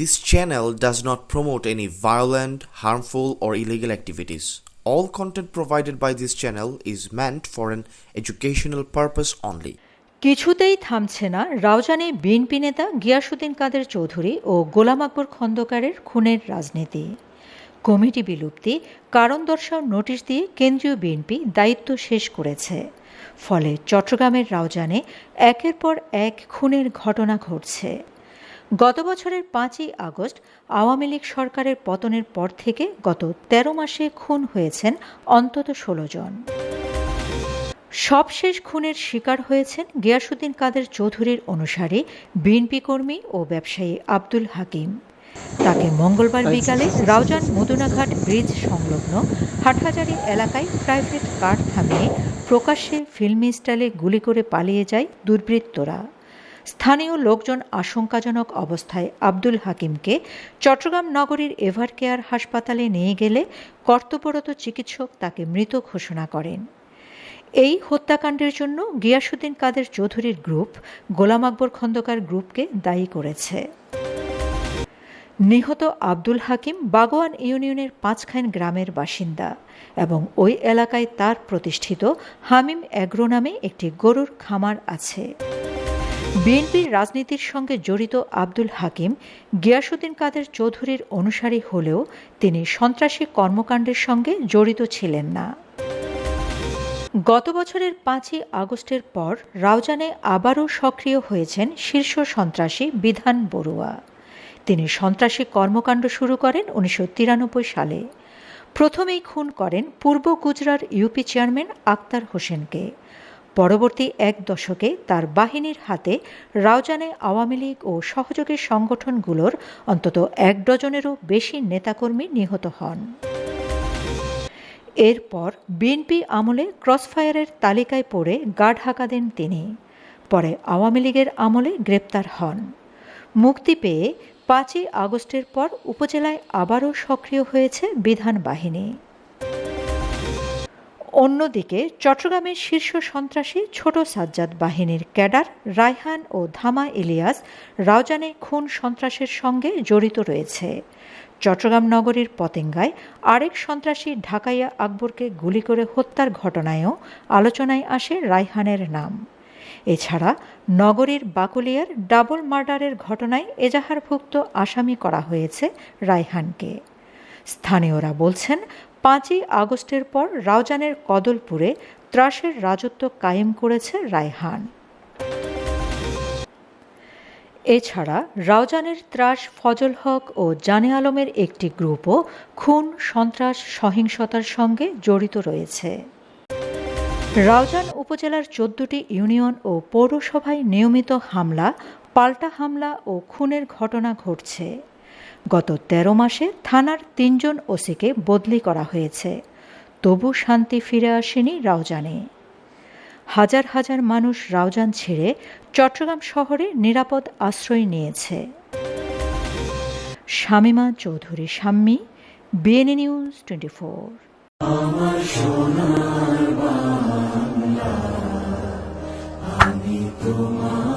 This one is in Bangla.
This channel does not promote any violent, harmful, or illegal activities. All content provided by this channel is meant for an educational purpose only. কিছুতেই থামছে না রাউজানে বিএনপি নেতা গিয়াসুদ্দিন কাদের চৌধুরী ও গোলাম আকবর খন্দকারের খুনের রাজনীতি কমিটি বিলুপ্তি কারণ দর্শাও নোটিশ দিয়ে কেন্দ্রীয় বিএনপি দায়িত্ব শেষ করেছে ফলে চট্টগ্রামের রাউজানে একের পর এক খুনের ঘটনা ঘটছে গত বছরের পাঁচই আগস্ট আওয়ামী লীগ সরকারের পতনের পর থেকে গত ১৩ মাসে খুন হয়েছেন অন্তত ষোলো জন। সবশেষ খুনের শিকার হয়েছেন গিয়াসুদ্দিন কাদের চৌধুরীর অনুসারী, বিএনপি কর্মী ও ব্যবসায়ী আব্দুল হাকিম। তাকে মঙ্গলবার বিকালে রাউজান মদুনাঘাট ব্রিজ সংলগ্ন হাটহাজারি এলাকায় প্রাইভেট কার থামিয়ে প্রকাশ্যে ফিল্মি স্টাইলে গুলি করে পালিয়ে যায় দুর্বৃত্তরা। স্থানীয় লোকজন আশঙ্কাজনক অবস্থায় আব্দুল হাকিমকে চট্টগ্রাম নগরীর এভার কেয়ার হাসপাতালে নিয়ে গেলে কর্তব্যরত চিকিৎসক তাকে মৃত ঘোষণা করেন। এই হত্যাকাণ্ডের জন্য গিয়াসুদ্দিন কাদের চৌধুরীর গ্রুপ, গোলাম আকবর খন্দকার গ্রুপকে দায়ী করেছে। নিহত আব্দুল হাকিম বাগোয়ান ইউনিয়নের পাঁচখাইন গ্রামের বাসিন্দা এবং ওই এলাকায় তার প্রতিষ্ঠিত হামিম অ্যাগ্রো নামে একটি গরুর খামার আছে। বিএনপির রাজনীতির সঙ্গে জড়িত আব্দুল হাকিম গিয়াসুদ্দিন কাদের চৌধুরীর অনুসারী হলেও তিনি সন্ত্রাসী কর্মকাণ্ডের সঙ্গে জড়িত ছিলেন না। গত বছরের পাঁচই আগস্টের পর রাউজানে আবারও সক্রিয় হয়েছেন শীর্ষ সন্ত্রাসী বিধান বড়ুয়া। তিনি সন্ত্রাসী কর্মকাণ্ড শুরু করেন উনিশশো তিরানব্বই সালে। প্রথমেই খুন করেন পূর্ব গুজরাট ইউপি চেয়ারম্যান আক্তার হোসেনকে। পরবর্তী এক দশকে তার বাহিনীর হাতে রাউজানে আওয়ামী লীগ ও সহযোগী সংগঠনগুলোর অন্তত এক ডজনেরও বেশি নেতাকর্মী নিহত হন। এরপর বিএনপি আমলে ক্রসফায়ারের তালিকায় পড়ে গা ঢাকা দেন তিনি। পরে আওয়ামী লীগের আমলে গ্রেপ্তার হন। মুক্তি পেয়ে পাঁচই আগস্টের পর উপজেলায় আবারও সক্রিয় হয়েছে বিধান বাহিনী। অন্যদিকে চট্টগ্রামের শীর্ষ সন্ত্রাসী ছোট সাজ্জাদ বাহিনীর ক্যাডার রায়হান ও ধামা ইলিয়াস রাউজানে খুন সন্ত্রাসের সঙ্গে জড়িত রয়েছে। চট্টগ্রাম নগরীর পতেঙ্গায় আরেক সন্ত্রাসী ঢাকাইয়া আকবরকে গুলি করে হত্যার ঘটনায়ও আলোচনায় আসে রায়হানের নাম। এছাড়া নগরীর বাকুলিয়ার ডাবল মার্ডারের ঘটনায় এজাহারভুক্ত আসামি করা হয়েছে রায়হানকে। স্থানীয়রা বলছেন পাঁচই আগস্টের পর রাউজানের কদলপুরে ত্রাসের রাজত্ব কায়েম করেছে রায়হান। এছাড়া রাউজানের ত্রাস ফজল হক ও জানে আলমের একটি গ্রুপও খুন, সন্ত্রাস, সহিংসতার সঙ্গে জড়িত রয়েছে। রাউজান উপজেলার চোদ্দটি ইউনিয়ন ও পৌরসভায় নিয়মিত হামলা, পাল্টা হামলা ও খুনের ঘটনা ঘটছে। গত ১৩ মাসে থানার তিনজন ওসিকে বদলি করা হয়েছে। তবু শান্তি ফিরে আসেনি রাউজানে। হাজার হাজার মানুষ রাউজান ছেড়ে চট্টগ্রাম শহরে নিরাপদ আশ্রয় নিয়েছে। Shamima Chowdhury, Shammi BNA news twenty four আমি তোমার